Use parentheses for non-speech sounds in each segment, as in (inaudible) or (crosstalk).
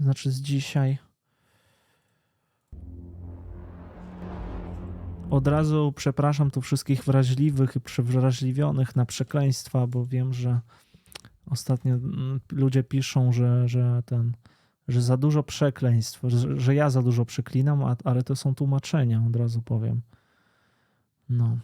Znaczy z dzisiaj. Od razu przepraszam tu wszystkich wrażliwych i przewrażliwionych na przekleństwa, bo wiem, że ostatnio mm, ludzie piszą, że, że ten, że za dużo przekleństw, że, że ja za dużo przeklinam, ale to są tłumaczenia, od razu powiem. No.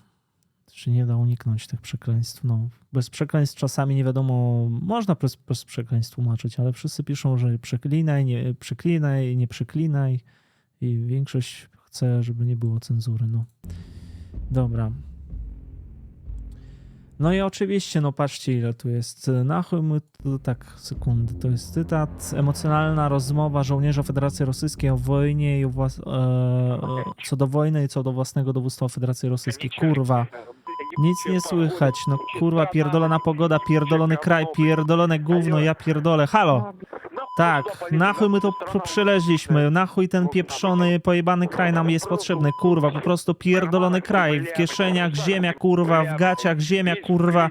Czy nie da uniknąć tych przekleństw? No, bez przekleństw czasami nie wiadomo, można bez, bez przekleństw tłumaczyć, ale wszyscy piszą, że przeklinaj, nie przeklinaj, nie przeklinaj i większość chce, żeby nie było cenzury. No. Dobra. No i oczywiście, no patrzcie ile tu jest. Na chuj my, to, tak, sekundę, to jest cytat. Emocjonalna rozmowa żołnierza Federacji Rosyjskiej o wojnie i o włas, e, co do wojny i co do własnego dowództwa Federacji Rosyjskiej. Kurwa. Nic nie słychać, no kurwa, pierdolona pogoda, pierdolony kraj, pierdolone gówno, ja pierdolę. Halo! Tak, na chuj my to pr- przyleźliśmy, na chuj ten pieprzony, pojebany kraj nam jest potrzebny, kurwa, po prostu pierdolony kraj, w kieszeniach ziemia, kurwa, w gaciach ziemia, kurwa,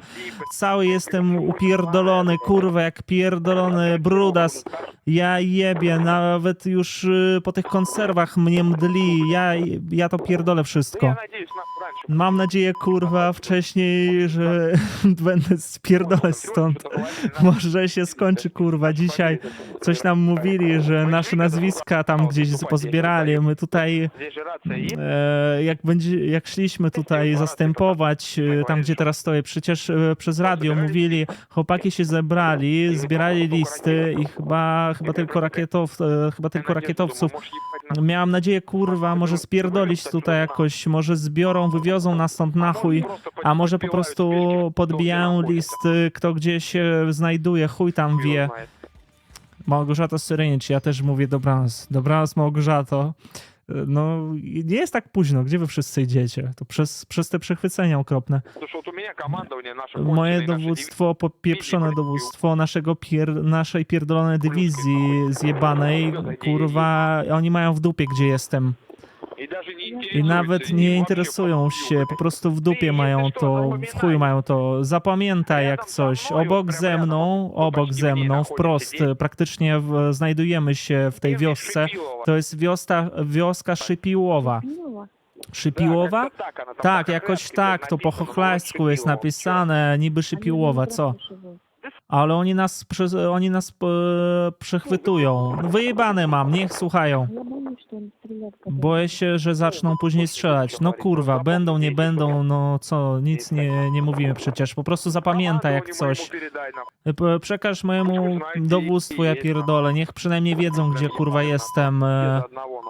cały jestem upierdolony, kurwa, jak pierdolony brudas, ja jebie, nawet już y, po tych konserwach mnie mdli, ja, ja to pierdolę wszystko. Mam nadzieję, kurwa, wcześniej, że (laughs) będę spierdolę stąd. Może się skończy, kurwa, dzisiaj coś nam mówili, że nasze nazwiska tam gdzieś pozbierali. My tutaj, e, jak, będzie, jak szliśmy tutaj zastępować, e, tam gdzie teraz stoję, przecież e, przez radio mówili, chłopaki się zebrali, zbierali listy i chyba, chyba tylko chyba tylko rakietowców Miałam nadzieję, kurwa, może spierdolić tutaj jakoś, może zbiorą, wywiozą nas stąd na chuj, a może po prostu podbijają listy, kto gdzie się znajduje, chuj tam wie. Małgorzato Syrynicz, ja też mówię dobranoc. Dobranoc, Małgorzato no nie jest tak późno, gdzie wy wszyscy idziecie? To przez, przez te przechwycenia okropne. Moje dowództwo, popieprzone dowództwo naszego pier, naszej pierdolonej dywizji zjebanej, kurwa, oni mają w dupie, gdzie jestem i nawet nie interesują się, po prostu w dupie mają to, w chuj mają to. Zapamiętaj jak coś, obok ze mną, obok ze mną, wprost, praktycznie w, znajdujemy się w tej wiosce, to jest wioska, wioska Szypiłowa. Szypiłowa? Tak, tak jakoś tak, to po chochlańsku jest napisane, niby Szypiłowa, co? Ale oni nas, oni nas e, przechwytują. Wyjebane mam, niech słuchają. Я боюсь, что они стрелят. когда- Boję się, że zaczną później strzelać. No kurwa, będą, nie będą, no co, nic nie, nie mówimy przecież. Po prostu zapamiętaj jak Командованию coś. моему передай нам. P- Przekaż mojemu dowództwu, ja pierdolę. Niech przynajmniej wiedzą, gdzie kurwa jestem. Без E, одного,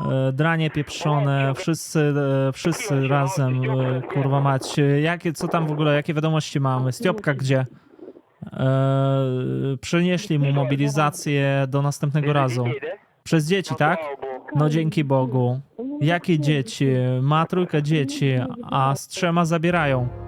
нахуй. e, dranie pieprzone, wszyscy, e, wszyscy razem, e, kurwa mać. E, Jakie, co tam w ogóle, jakie wiadomości mamy? Stiopka gdzie? E, przynieśli mu mobilizację do następnego razu. Przez dzieci, tak? No dzięki Bogu. Jakie dzieci? Ma trójkę dzieci, a z trzema zabierają.